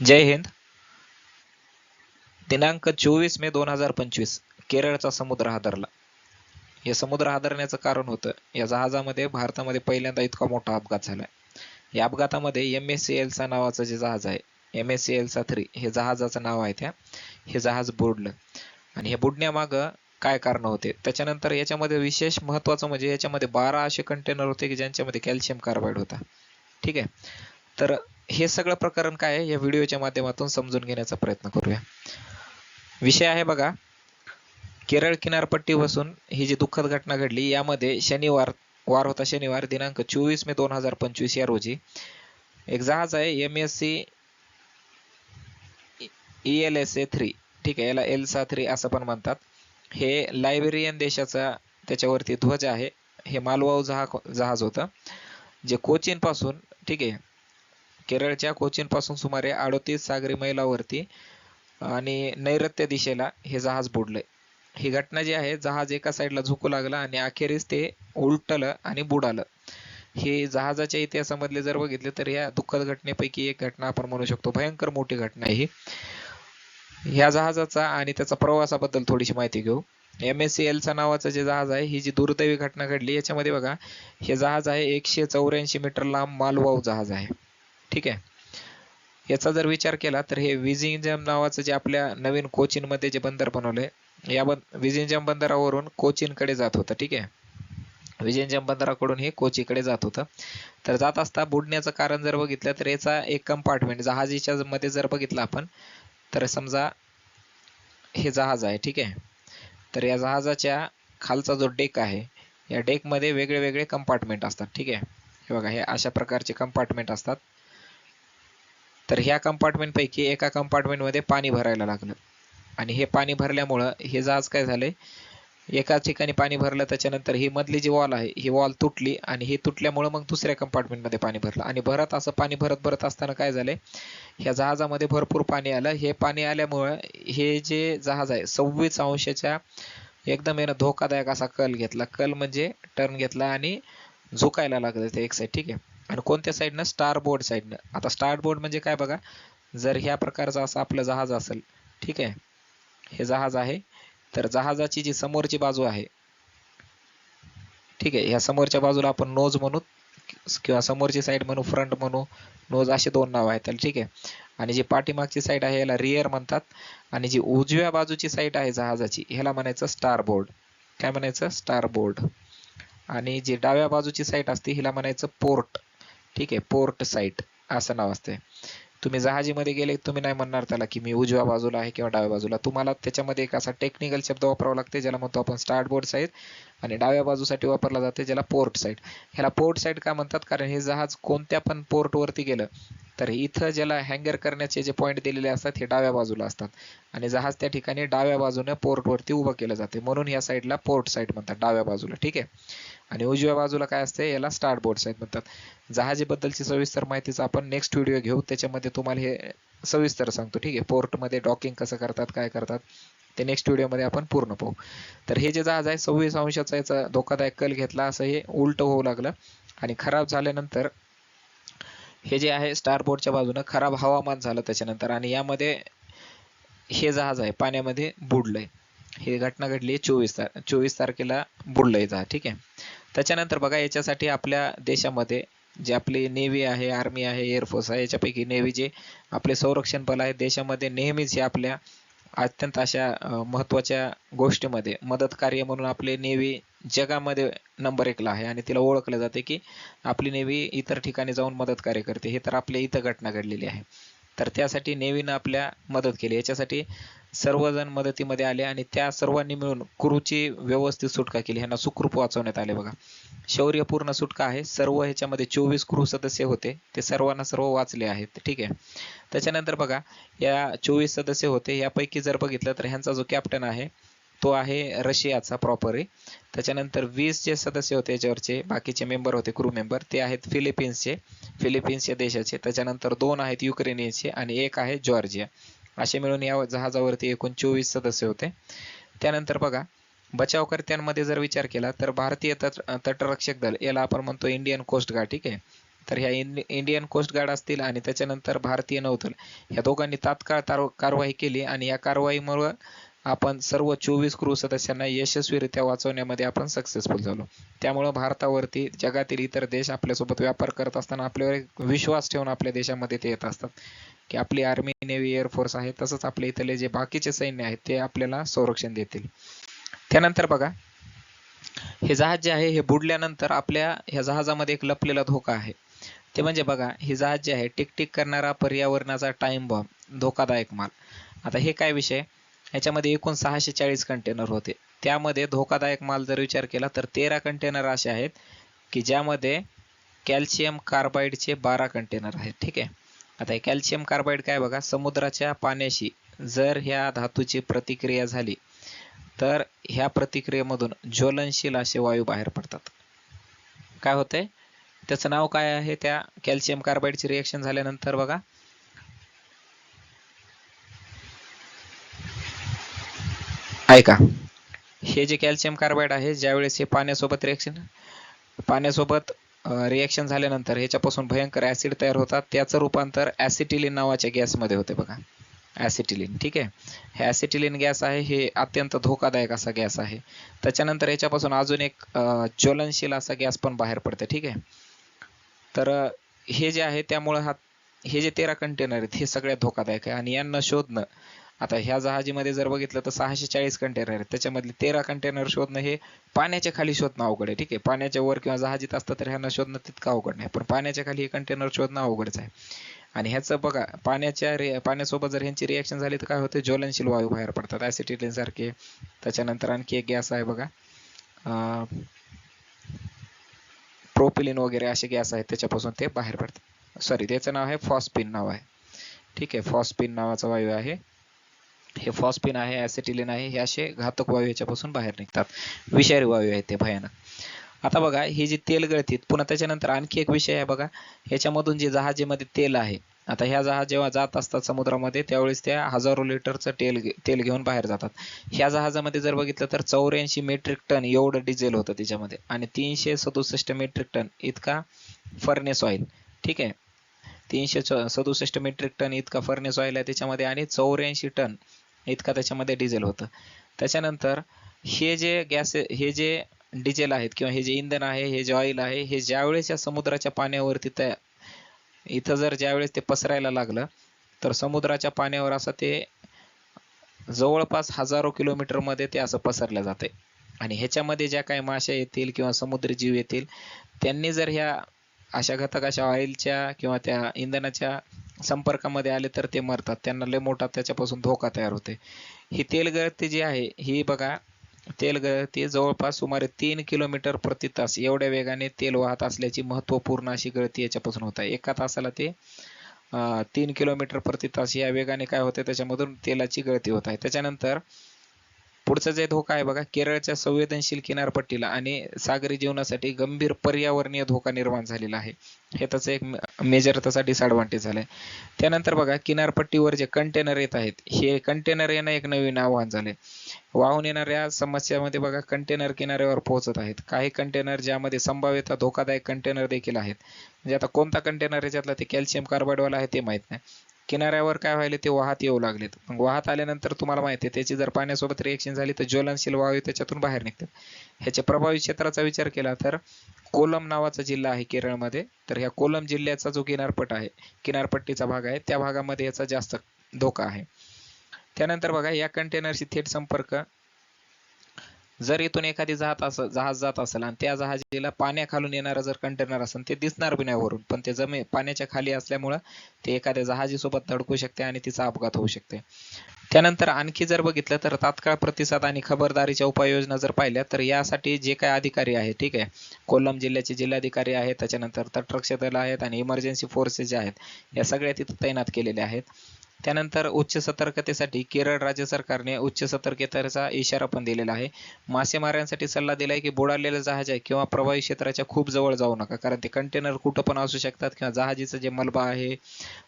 जय हिंद. दिनांक चोवीस मे दोन हजार पंचवीस केरळचा समुद्र हादरला. हे समुद्र हादरण्याचं कारण होतं या जहाजामध्ये भारतामध्ये पहिल्यांदा इतका मोठा अपघात झाला या अपघातामध्ये एम एस सी एल्सा नावाचं जे जहाज आहे M S C Elsa three हे जहाजाचं नाव आहे त्या हे जहाज बुडलं. आणि हे बुडण्यामागं काय कारण होते? त्याच्यानंतर याच्यामध्ये विशेष महत्त्वाचं म्हणजे याच्यामध्ये बारा असे कंटेनर होते की ज्यांच्यामध्ये कॅल्शियम कार्बाईड होता. ठीक आहे? तर हे सगळं प्रकरण काय आहे? या व्हिडिओच्या माध्यमातून समजून घेण्याचा प्रयत्न करूया. विषय आहे बघा केरळ किनारपट्टी बसून ही जी दुःखद घटना घडली यामध्ये शनिवार वार होता शनिवार दिनांक चोवीस मे दोन हजार पंचवीस या रोजी. एक जहाज आहे M S C E L S A three ठीक आहे याला एल्सा थ्री असं पण म्हणतात. हे लायबेरियन देशाचा त्याच्यावरती ध्वज आहे. हे मालवाहू जहा जहाज होतं जे कोचीन पासून ठीक आहे केरळच्या कोचीन पासून सुमारे अडोतीस सागरी मैलावरती आणि नैऋत्य दिशेला हे जहाज बुडलंय. ही घटना जी आहे जहाज एका साईडला झुकू लागलं आणि अखेरीस ते उलटलं आणि बुडालं. हे जहाजाच्या इतिहासामधले जर बघितले तर या दुःखद घटनेपैकी एक घटना आपण म्हणू शकतो. भयंकर मोठी घटना आहे ही. ह्या जहाजाचा आणि त्याचा प्रवासाबद्दल थोडीशी माहिती घेऊ. एम एस सी एलचा नावाचं जे जहाज आहे ही जी दुर्दैवी घटना घडली याच्यामध्ये बघा हे जहाज आहे एकशे चौऱ्याऐंशी मीटर लांब मालवाहू जहाज आहे. ठीक आहे. याचा जर विचार केला तर हे विजिंजम नावाचं जे आपल्या नवीन कोचीन मध्ये जे बंदर बनवलंय या बंद विजिंजम बंदरावरून कोचीनकडे जात होतं ठीक आहे. विझिंजम बंदराकडून हे कोचीकडे जात होतं. तर जात असता बुडण्याचं कारण जर बघितलं तर याचा एक कंपार्टमेंट जहाजीच्या मध्ये जर बघितलं आपण तर समजा हे जहाज आहे ठीक आहे. तर या जहाजाच्या खालचा जो डेक आहे या डेकमध्ये वेगळे वेगळे कंपार्टमेंट असतात ठीक आहे. हे बघा हे अशा प्रकारचे कंपार्टमेंट असतात. तर ह्या कंपार्टमेंटपैकी एका कंपार्टमेंटमध्ये पाणी भरायला लागलं. आणि हे पाणी भरल्यामुळं हे जहाज काय झाले एका ठिकाणी पाणी भरलं त्याच्यानंतर ही मधली जी वॉल आहे ही वॉल तुटली आणि ही तुटल्यामुळं मग दुसऱ्या कंपार्टमेंटमध्ये पाणी भरलं. आणि भरत असं पाणी भरत भरत असताना काय झालंय ह्या जहाजामध्ये भरपूर पाणी आलं. हे पाणी आल्यामुळं हे जे जहाज आहे सव्वीस अंशाच्या एकदम यानं धोकादायक असा कल घेतला. कल म्हणजे टर्न घेतला आणि झुकायला लागलं ते एक साईड ठीक आहे? आणि कोणत्या साईडनं स्टार बोर्ड साईडनं आता स्टार बोर्ड म्हणजे काय बघा जर ह्या प्रकारचं असं आपलं जहाज असेल ठीक आहे? हे जहाज आहे तर जहाजाची जी समोरची बाजू आहे ठीक आहे? ह्या समोरच्या बाजूला आपण नोज म्हणू किंवा समोरची साईड म्हणू फ्रंट म्हणू नोज असे दोन नाव आहेत ठीक आहे? आणि जी पाठीमागची साईड आहे याला रिअर म्हणतात. आणि जी उजव्या बाजूची साईड आहे जहाजाची ह्याला म्हणायचं स्टार बोर्ड काय म्हणायचं? स्टार बोर्ड आणि जी डाव्या बाजूची साईड असते हिला म्हणायचं पोर्ट ठीक आहे पोर्ट साईट असं नाव असते तुम्ही जहाजीमध्ये गेले तुम्ही नाही म्हणणार त्याला की मी उजव्या बाजूला आहे किंवा डाव्या बाजूला. तुम्हाला त्याच्यामध्ये एक असा टेक्निकल शब्द वापरावा लागते ज्याला म्हणतो आपण स्टार्ट बोर्ड साईड आणि डाव्या बाजूसाठी वापरला जाते ज्याला पोर्ट साईड ह्याला पोर्ट साईड का म्हणतात? कारण हे जहाज कोणत्या पण पोर्ट वरती गेलं तर इथं ज्याला हँगर करण्याचे जे पॉईंट दिलेले असतात हे डाव्या बाजूला असतात. आणि जहाज त्या ठिकाणी डाव्या बाजूने पोर्ट वरती उभं केलं जाते. म्हणून या साईडला पोर्ट साईड म्हणतात डाव्या बाजूला. ठीक आहे? आणि उजव्या बाजूला काय असते? याला स्टार्ट बोर्ड साईड म्हणतात. जहाजेबद्दलची सविस्तर माहितीचा आपण नेक्स्ट व्हिडिओ घेऊ. त्याच्यामध्ये तुम्हाला हे सविस्तर सांगतो. ठीक आहे? पोर्टमध्ये डॉकिंग कसं करतात काय करतात? ते नेक्स्ट व्हिडिओमध्ये आपण पूर्ण पाहू. तर हे जे जहाज आहे सव्वीस अंशाचा याचा धोकादायक कल घेतला असं हे उलट होऊ लागलं. आणि खराब झाल्यानंतर हे जे आहे स्टारबोर्डच्या बाजूनं खराब हवामान झालं त्याच्यानंतर. आणि यामध्ये हे जहाज आहे पाण्यामध्ये बुडलंय. ही घटना घडली चोवीस तार चोवीस तारखेला बुडलंय जहाज ठीक आहे? त्याच्यानंतर बघा याच्यासाठी आपल्या देशामध्ये जे आपली नेव्ही आहे आर्मी आहे एअरफोर्स आहे याच्यापैकी नेव्ही जे आपले संरक्षण बल आहे देशामध्ये नेहमीच हे आपल्या अत्यंत अशा महत्त्वाच्या गोष्टीमध्ये मदत कार्य म्हणून आपले नेव्ही जगामध्ये नंबर एकला आहे आणि तिला ओळखलं जाते की आपली नेव्ही इतर ठिकाणी जाऊन मदत कार्य करते. हे तर आपल्या इथं घटना घडलेली आहे. तर त्यासाठी नेव्हीनं आपल्या मदत केली. याच्यासाठी सर्वजण मदतीमध्ये आले आणि त्या सर्वांनी मिळून क्रूची व्यवस्थित सुटका केली. ह्यांना सुखरूप वाचवण्यात आले बघा. शौर्यपूर्ण सुटका आहे. सर्व ह्याच्यामध्ये चोवीस क्रू सदस्य होते. ते सर्वांना सर्व वाचले आहेत. ठीक आहे. त्याच्यानंतर बघा या चोवीस सदस्य होते. यापैकी जर बघितलं तर ह्यांचा जो कॅप्टन आहे तो आहे रशियाचा प्रॉपरी त्याच्यानंतर वीस जे सदस्य होते याच्यावरचे बाकीचे मेंबर होते क्रू मेंबर ते आहेत फिलिपिन्सचे. फिलिपिन्स या देशाचे. त्याच्यानंतर दोन आहेत युक्रेनियनचे आणि एक आहे जॉर्जिया. असे मिळून या जहाजावरती एकूण चोवीस सदस्य होते. त्यानंतर बघा बचावकर्त्यांमध्ये जर विचार केला तर भारतीय तट तटरक्षक दल याला आपण म्हणतो इंडियन कोस्ट गार्ड ठीक आहे? तर ह्या इंडियन कोस्ट गार्ड असतील आणि त्याच्यानंतर भारतीय नौदल ह्या दोघांनी तात्काळ कारवाई केली आणि या कारवाईमुळे आपण सर्व चोवीस क्रू सदस्यांना यशस्वीरित्या वाचवण्यामध्ये आपण सक्सेसफुल झालो. त्यामुळं भारतावरती जगातील इतर देश आपल्यासोबत व्यापार करत असताना आपल्यावर एक विश्वास ठेवून आपल्या देशामध्ये ते येत असतात. की आपली आर्मी नेव्ही एअरफोर्स आहे तसंच आपल्या इथले जे बाकीचे सैन्य आहेत ते आपल्याला संरक्षण देतील. त्यानंतर बघा हे जहाज जे आहे हे बुडल्यानंतर आपल्या ह्या जहाजामध्ये एक लपलेला धोका आहे. ते म्हणजे बघा हे जहाज जे आहे टिकटिक करणारा पर्यावरणाचा टाइम बॉम्ब धोकादायक माल. आता हे काय विषय? ह्याच्यामध्ये एकूण सहाशे चाळीस कंटेनर होते. त्यामध्ये धोकादायक माल जर विचार केला तर तेरा कंटेनर असे आहेत की ज्यामध्ये कॅल्शियम कार्बाईडचे बारा कंटेनर आहेत. ठीक आहे? आता हे कॅल्शियम कार्बाईड काय बघा समुद्राच्या पाण्याशी जर ह्या धातूची प्रतिक्रिया झाली तर ह्या प्रतिक्रियेमधून ज्वलनशील असे वायू बाहेर पडतात. काय होतंय? त्याचं नाव काय आहे त्या कॅल्शियम कार्बाईडची रिएक्शन झाल्यानंतर बघा ऐका हे जे कॅल्शियम कार्बाईड आहे ज्यावेळेस हे पाण्यासोबत रिएक्शन पाण्यासोबत रिएक्शन झाल्यानंतर ह्याच्यापासून भयंकर ऍसिड तयार होतात. त्याचं रूपांतर ऍसिटिलिन नावाच्या गॅसमध्ये होते बघा. ऍसिटिलिन ठीक आहे? हे ऍसिटिलिन गॅस आहे हे अत्यंत धोकादायक असा गॅस आहे. त्याच्यानंतर याच्यापासून अजून एक ज्वलनशील असा गॅस पण बाहेर पडते ठीक आहे? तर हे जे आहे त्यामुळं हा हे जे तेरा कंटेनर आहेत हे सगळ्यात धोकादायक आहे. आणि यांना शोधणं आता ह्या जहाजीमध्ये जर बघितलं तर सहाशे चाळीस कंटेनर आहेत. त्याच्यामधले तेरा कंटेनर शोधणं हे पाण्याच्या खाली शोधणं अवघड आहे. ठीक आहे. पाण्याच्या वर किंवा जहाजीत असतं तर ह्यांना शोधणं तितकं अवघड नाही. पण पाण्याच्या खाली हे कंटेनर शोधणं अवघडच आहे. आणि ह्याचं बघा पाण्याच्या रे पाण्यासोबत जर ह्यांची रिॲक्शन झाली तर काय होते? ज्वलनशील वायू बाहेर पडतात. ॲसिटिलिन सारखे त्याच्यानंतर आणखी एक गॅस आहे बघा. प्रोपिलिन वगैरे असे गॅस आहेत. त्याच्यापासून ते बाहेर पडतात. सॉरी त्याचं नाव आहे फॉस्पिन नाव आहे. ठीक आहे. फॉस्पिन नावाचा वायू आहे. हे फॉस्पिन आहे ॲसिटिलिन आहे हे असे घातक वायू याच्यापासून बाहेर निघतात. विषारी वायू आहेत ते भयानक. आता बघा हे जे तेल गळतीत पुन्हा त्याच्यानंतर आणखी एक विषय आहे बघा. ह्याच्यामधून जे जहाजेमध्ये तेल आहे आता ह्या जहाज जेव्हा जात असतात समुद्रामध्ये त्यावेळेस त्या हजारो लिटरचं तेल तेल घेऊन बाहेर जातात. ह्या जहाजामध्ये जर बघितलं तर चौऱ्याऐंशी मेट्रिक टन एवढं डिझेल होतं त्याच्यामध्ये आणि तीनशे सदुसष्ट मेट्रिक टन इतका फर्नेस ऑइल ठीक आहे? तीनशे सदुसष्ट मेट्रिक टन इतका फर्नेस ऑइल आहे त्याच्यामध्ये आणि चौऱ्याऐंशी टन इतका त्याच्यामध्ये डिझेल होतं. त्याच्यानंतर हे जे गॅस हे जे डिझेल आहेत किंवा हे जे इंधन आहे हे जे ऑइल आहे हे ज्यावेळेस या समुद्राच्या पाण्यावरती त्या इथं जर ज्यावेळेस ते पसरायला लागलं तर समुद्राच्या पाण्यावर असं ते जवळपास हजारो किलोमीटरमध्ये ते असं पसरलं जाते आणि ह्याच्यामध्ये ज्या काही माश्या येतील किंवा समुद्री जीव येतील त्यांनी जर ह्या अशा घातक अशा ऑइलच्या किंवा त्या इंधनाच्या संपर्कामध्ये आले तर ते मरतात. त्यांना लय मोठा त्याच्यापासून धोका तयार होते ही तेलगळती जी आहे ही बघा तेलगळती जवळपास सुमारे तीन किलोमीटर प्रति तास एवढ्या वेगाने तेल वाहत असल्याची महत्त्वपूर्ण अशी गळती याच्यापासून होत आहे. एका तासाला ते तीन किलोमीटर प्रति तास या वेगाने काय होते त्याच्यामधून तेलाची गळती होत आहे. त्याच्यानंतर पुढचा जे धोका आहे बघा केरळच्या संवेदनशील किनारपट्टीला आणि सागरी जीवनासाठी गंभीर पर्यावरणीय धोका निर्माण झालेला आहे. हे त्याचं एक मेजर त्याचा डिसएडव्हान्टेज झालंय. त्यानंतर बघा किनारपट्टीवर जे कंटेनर येत आहेत हे कंटेनर येणं एक नवीन आव्हान झाले वाहून येणाऱ्या समस्यामध्ये बघा कंटेनर किनाऱ्यावर पोहोचत आहेत. काही कंटेनर ज्यामध्ये संभाव्यता धोकादायक कंटेनर देखील आहेत. म्हणजे आता कोणता कंटेनर याच्यातला ते कॅल्शियम कार्बाईडवाला आहे ते माहीत नाही. किनाऱ्यावर काय व्हायले ते वाहत येऊ लागलेत. मग वाहत आल्यानंतर तुम्हाला माहिती आहे त्याची जर पाण्यासोबत रिएक्शन झाली तर ज्वलनशील वायू त्याच्यातून बाहेर निघतात. ह्याच्या प्रभावित क्षेत्राचा विचार केला तर कोलम नावाचा जिल्हा आहे केरळमध्ये. तर ह्या कोलम जिल्ह्याचा जो किनारपट आहे किनारपट्टीचा भाग आहे त्या भागामध्ये याचा जास्त धोका आहे. त्यानंतर बघा या कंटेनरशी थेट संपर्क जर इथून एखादी जहाज असं जहाज जात असेल आणि त्या जहाजीला पाण्याखालून येणारा जर कंटेनर असेल ते दिसणार बी नाही वरून. पण ते जमे पाण्याच्या खाली असल्यामुळं ते एखाद्या जहाजीसोबत धडकू शकते आणि तिचा अपघात होऊ शकते. त्यानंतर आणखी जर बघितलं तर तात्काळ प्रतिसाद आणि खबरदारीच्या उपाययोजना जर पाहिल्या तर यासाठी जे काही अधिकारी आहेत ठीक आहे कोल्लम जिल्ह्याचे जिल्हाधिकारी आहेत त्याच्यानंतर तटरक्षक दल आहेत आणि इमर्जन्सी फोर्सेस जे आहेत या सगळ्या तिथं तैनात केलेल्या आहेत. त्यानंतर उच्च सतर्कतेसाठी केरळ राज्य सरकारने उच्च सतर्कतेचा इशारा पण दिलेला आहे. मासेमाऱ्यांसाठी सल्ला दिलाय की बुडालेलं जहाज आहे किंवा प्रवाही क्षेत्राच्या खूप जवळ जाऊ नका कारण ते कंटेनर कुठं पण असू शकतात किंवा जहाजीचं जे मलबा आहे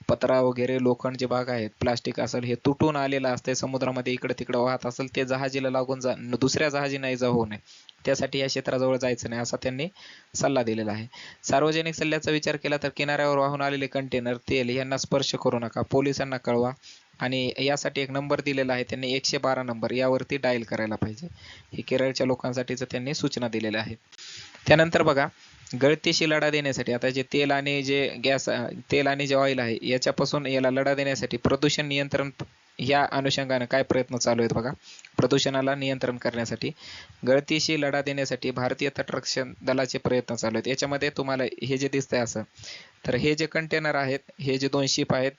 पत्रा वगैरे लोखंड जे भाग आहेत प्लास्टिक असेल हे तुटून आलेलं असते समुद्रामध्ये इकडे तिकडे वाहत असेल ते जहाजीला लागून जा दुसऱ्या जहाजी नाही जाऊ नये. त्यासाठी या क्षेत्राजवळ जायचं नाही असा त्यांनी सल्ला दिलेला आहे. सार्वजनिक सल्ल्याचा विचार केला तर किनाऱ्यावर वाहून आलेले कंटेनर तेल यांना स्पर्श करू नका. पोलिसांना कळवा. आणि यासाठी एक नंबर दिलेला आहे. त्यांनी एकशे बारा नंबर यावरती डायल करायला पाहिजे. हे केरळच्या लोकांसाठीचं त्यांनी सूचना दिलेल्या आहेत. त्यानंतर बघा गळतीशी लढा देण्यासाठी आता जे तेल आणि जे गॅस तेल आणि जे ऑइल आहे याच्यापासून याला लढा देण्यासाठी प्रदूषण नियंत्रण या अनुषंगाने काय प्रयत्न चालू आहेत बघा. प्रदूषणाला नियंत्रण करण्यासाठी गळतीशी लढा देण्यासाठी भारतीय तटरक्षण दलाचे प्रयत्न चालू आहेत. याच्यामध्ये तुम्हाला हे जे दिसतंय असं तर हे जे कंटेनर आहेत हे जे दोन शिप आहेत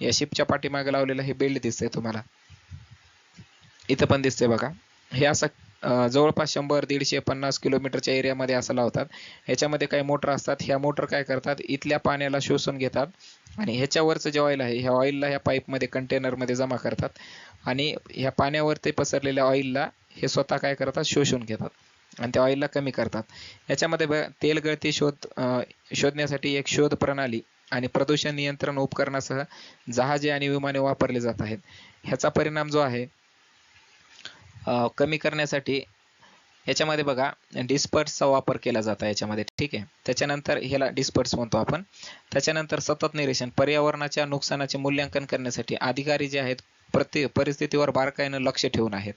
या शिपच्या पाठीमागे लावलेलं हे बेल्ट दिसतंय तुम्हाला. इथं पण दिसतंय बघा. हे असं जवळपास शंभर दीडशे पन्नास किलोमीटरच्या एरियामध्ये असं लावतात. ह्याच्यामध्ये काही मोटर असतात. ह्या मोटर काय करतात? इथल्या पाण्याला शोषून घेतात आणि ह्याच्यावरचं जे ऑइल आहे ह्या ऑइलला ह्या पाईपमध्ये कंटेनरमध्ये जमा करतात आणि ह्या पाण्यावरती पसरलेल्या ऑइलला हे स्वतः काय करतात? शोषून घेतात आणि त्या ऑइलला कमी करतात. याच्यामध्ये ब तेल गळती शोध शोधण्यासाठी एक शोध प्रणाली आणि प्रदूषण नियंत्रण उपकरणासह जहाजे आणि विमाने वापरले जात आहेत. ह्याचा परिणाम जो आहे कमी करण्यासाठी याच्यामध्ये बघा डिस्पर्सचा वापर केला जातो याच्यामध्ये ठीक आहे? त्याच्यानंतर ह्याला डिस्पर्स म्हणतो आपण. त्याच्यानंतर सतत निरीक्षण पर्यावरणाच्या नुकसानाचे मूल्यांकन करण्यासाठी अधिकारी जे आहेत प्रति परिस्थितीवर बारकाईनं लक्ष ठेवून आहेत.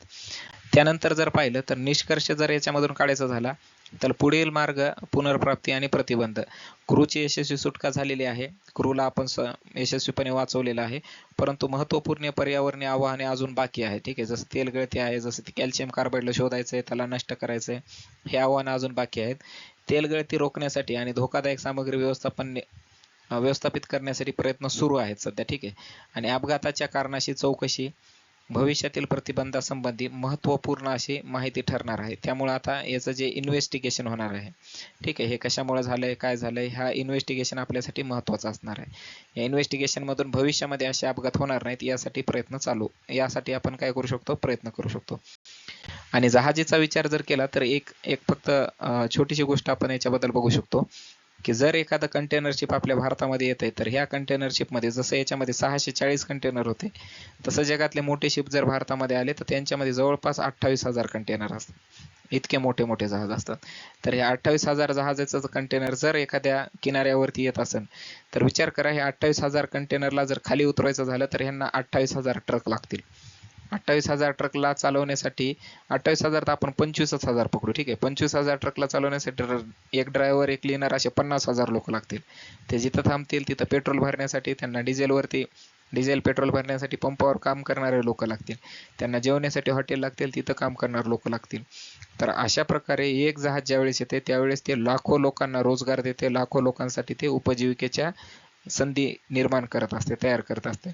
त्यानंतर जर पाहिलं तर निष्कर्ष जर याच्यामधून काढायचा झाला तर पुढील मार्ग पुनर्प्राप्ती आणि प्रतिबंध. क्रूची यशस्वी सुटका झालेली आहे. क्रूला आपण स यशस्वीपणे वाचवलेलं आहे. परंतु महत्त्वपूर्ण पर्यावरणीय आव्हाने अजून बाकी आहे. ठीक आहे जसं तेल गळती आहे जसं ते कॅल्शियम कार्बाईडला शोधायचं आहे त्याला नष्ट करायचं आहे हे आव्हानं अजून बाकी आहेत. तेल गळती रोखण्यासाठी आणि धोकादायक सामग्री व्यवस्थापन व्यवस्थापित करण्यासाठी प्रयत्न सुरू आहेत सध्या. ठीक आहे. आणि अपघाताच्या कारणाशी चौकशी भविष्यातील प्रतिबंधासंबंधी महत्त्वपूर्ण अशी माहिती ठरणार आहे. त्यामुळे आता याचं जे इन्व्हेस्टिगेशन होणार आहे ठीक आहे हे कशामुळे झालंय काय झालंय हा इन्व्हेस्टिगेशन आपल्यासाठी महत्त्वाचा असणार आहे. या इन्व्हेस्टिगेशन मधून भविष्यामध्ये असे अपघात होणार नाहीत यासाठी प्रयत्न चालू यासाठी आपण काय करू शकतो? प्रयत्न करू शकतो. आणि जहाजीचा विचार जर केला तर एक एक फक्त छोटीशी गोष्ट आपण याच्याबद्दल बघू शकतो. की जर एखादं कंटेनर शिप आपल्या भारतामध्ये येत आहे तर ह्या कंटेनर शिपमध्ये जसं याच्यामध्ये सहाशे चाळीस कंटेनर होते तसं जगातले मोठे शिप जर भारतामध्ये आले तर त्यांच्यामध्ये जवळपास अठ्ठावीस हजार कंटेनर असतात. इतके मोठे मोठे जहाज असतात. तर हे अठ्ठावीस हजार जहाजाचं कंटेनर जर एखाद्या किनाऱ्यावरती येत असेल तर विचार करा हे अठ्ठावीस हजार कंटेनरला जर खाली उतरवायचं झालं तर ह्यांना अठ्ठावीस हजार ट्रक लागतील. अठ्ठावीस हजार ट्रकला चालवण्यासाठी अठ्ठावीस हजार तर आपण पंचवीसच हजार पकडू ठीक आहे? पंचवीस हजार ट्रकला चालवण्यासाठी ड्र- एक ड्रायव्हर एक क्लिनर असे पन्नास हजार लोक लागतील. ते जिथं थांबतील तिथं पेट्रोल भरण्यासाठी त्यांना डिझेलवरती डिझेल पेट्रोल भरण्यासाठी पंपावर काम करणारे लोक लागतील. त्यांना जेवण्यासाठी हॉटेल लागतील तिथं काम करणारे लोक लागतील. तर अशा प्रकारे एक जहाज ज्यावेळेस येते त्यावेळेस ते लाखो लोकांना रोजगार देते लाखो लोकांसाठी ते उपजीविकेच्या संधी निर्माण करत असते तयार करत असते.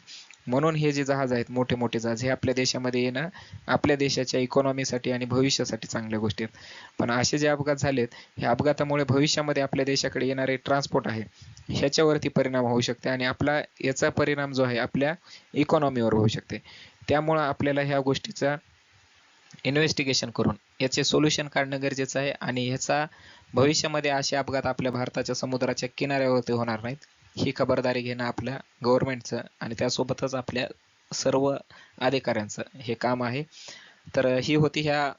म्हणून हे जे जहाज आहेत मोठे मोठे जहाज हे आपल्या देशामध्ये येणं आपल्या देशाच्या इकॉनॉमीसाठी आणि भविष्यासाठी चांगल्या गोष्टी आहेत. पण असे जे अपघात झालेत ह्या अपघातामुळे भविष्यामध्ये आपल्या देशाकडे येणारे ट्रान्सपोर्ट आहे ह्याच्यावरती परिणाम होऊ शकते आणि आपला याचा परिणाम जो आहे आपल्या इकॉनॉमीवर होऊ शकते. त्यामुळं आपल्याला ह्या गोष्टीचा इन्व्हेस्टिगेशन करून याचे सोल्युशन काढणं गरजेचं आहे आणि ह्याचा भविष्यामध्ये असे अपघात आपल्या भारताच्या समुद्राच्या किनाऱ्यावरती होणार नाहीत. ही खबरदारी घेणं आपल्या गव्हर्नमेंटचं आणि त्यासोबतच आपल्या सर्व अधिकाऱ्यांचं हे काम आहे. तर ही होती ह्या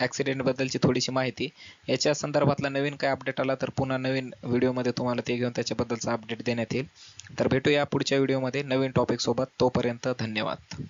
ॲक्सिडेंटबद्दलची थोडीशी माहिती. याच्या संदर्भातला नवीन काय अपडेट आला तर पुन्हा नवीन व्हिडिओमध्ये तुम्हाला ते घेऊन त्याच्याबद्दलचा अपडेट देण्यात येईल. तर भेटूया पुढच्या व्हिडिओमध्ये नवीन टॉपिक सोबत. तोपर्यंत धन्यवाद.